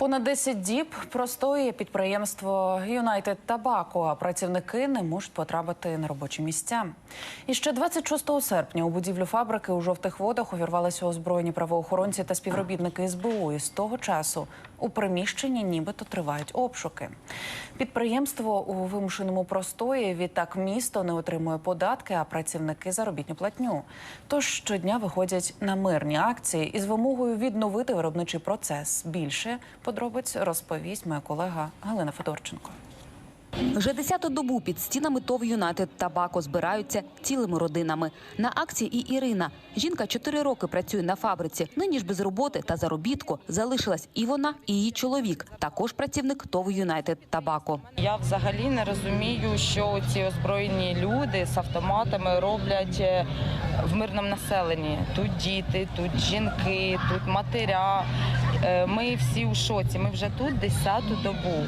Понад 10 діб простоює підприємство United Tobacco, а працівники не можуть потрапити на робочі місця. І ще 26 серпня у будівлю фабрики у жовтих водах увірвалися озброєні правоохоронці та співробітники СБУ. І з того часу у приміщенні нібито тривають обшуки. Підприємство у вимушеному простої. Відтак місто не отримує податки, а працівники заробітну платню. Тож щодня виходять на мирні акції із вимогою відновити виробничий процес. Більше подробиць розповість моя колега Галина Федорченко. Вже десяту добу під стінами ТОВ «Юнайтед Табако збираються цілими родинами. На акції і Ірина. Жінка чотири роки працює на фабриці. Нині ж без роботи та заробітку залишилась і вона, і її чоловік, також працівник ТОВ «Юнайтед Табако. Я взагалі не розумію, що ці озброєні люди з автоматами роблять е, в мирному населенні. Тут діти, тут жінки, тут матеря. Е, Ми всі у шоці. Ми вже тут десяту добу.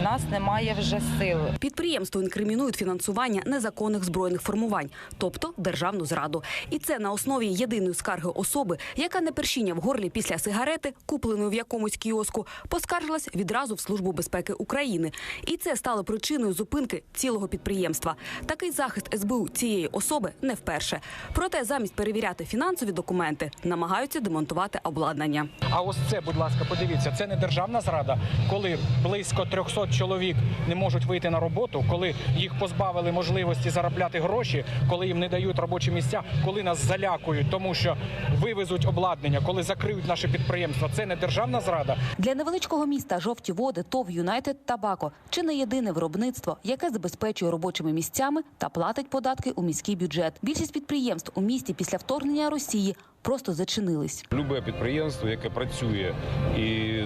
В нас немає вже сил. Підприємство інкримінують фінансування незаконних збройних формувань, тобто державну зраду. І це на основі єдиної скарги особи, яка не першіння в горлі після сигарети, купленої в якомусь кіоску, поскаржилась відразу в Службу безпеки України. І це стало причиною зупинки цілого підприємства. Такий захист СБУ цієї особи не вперше. Проте замість перевіряти фінансові документи намагаються демонтувати обладнання. А ось це, будь ласка, подивіться, це не державна зрада, коли близько 300 чоловік не можуть вийти на роботу, коли їх позбавили можливості заробляти гроші, коли їм не дають робочі місця, коли нас залякують, тому що вивезуть обладнання, коли закриють наше підприємство. Це не державна зрада. Для невеличкого міста жовті води ТОВ «Юнайтед Табако» чи не єдине виробництво, яке забезпечує робочими місцями та платить податки у міський бюджет. Більшість підприємств у місті після вторгнення Росії просто зачинились. Любе підприємство, яке працює і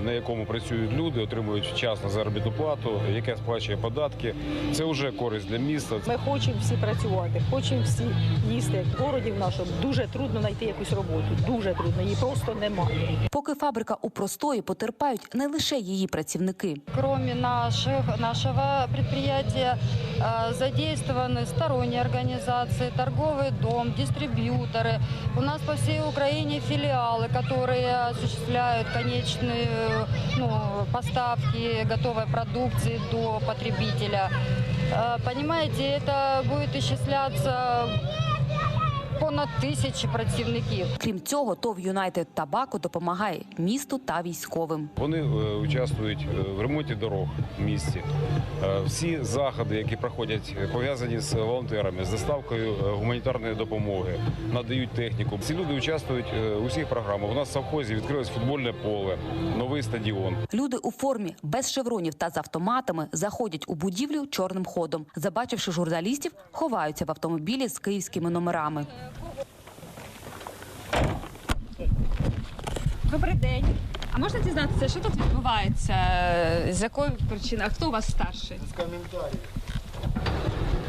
на якому працюють люди, отримують вчасно заробітну плату, яке сплачує податки. Це вже користь для міста. Ми хочемо всі працювати, хочемо всі їсти. В городі в нашому дуже трудно знайти якусь роботу. Дуже трудно, її просто немає. Поки фабрика у простої потерпають не лише її працівники. Кроме наших, нашего предприятия э, задействованы сторонние организации, торговый дом, дистрибьюторы. У нас по всей Украине филиалы, которые осуществляют конечные э, ну, поставки готовой продукции до потребителя. Э, Понимаете, это будет исчисляться понад тисячі працівників. Крім цього, ТОВ «Юнайтед Табако» допомагає місту та військовим. Вони е, участвують е, в ремонті дорог в місті. Е, Всі заходи, які проходять, пов'язані з волонтерами, з доставкою гуманітарної допомоги, надають техніку. Ці люди участвують у всіх програмах. У нас в совхозі відкрилось футбольне поле, новий стадіон. Люди у формі без шевронів та з автоматами заходять у будівлю чорним ходом. Забачивши журналістів, ховаються в автомобілі з київськими номерами. Добрий день. А можна дізнатися, що тут відбувається? З якої причини? А хто у вас старший?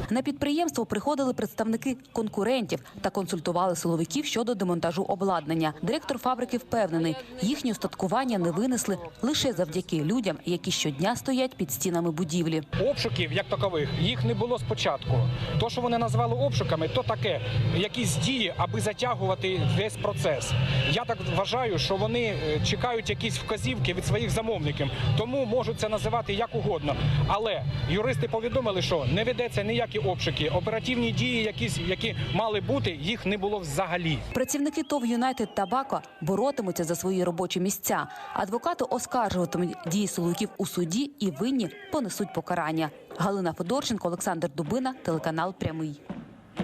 На підприємство приходили представники конкурентів та консультували силовиків щодо демонтажу обладнання. Директор фабрики впевнений, їхнє устаткування не винесли лише завдяки людям, які щодня стоять під стінами будівлі. Обшуків як такових їх не було спочатку. То, що вони назвали обшуками, то таке якісь дії, аби затягувати весь процес. Я так вважаю, що вони е, чекають якісь вказівки від своїх замовників, тому можуть це називати як угодно. Але юристи повідомили, що не ведеться ніякі обшуки. Оперативні дії, якісь які мали бути, їх не було взагалі. Працівники ТОВ «Юнайтед Табако» боротимуться за свої робочі місця. Адвокати оскаржуватимуть дії силовиків у суді і винні понесуть покарання. Галина Федорченко, Олександр Дубина, телеканал Прямий.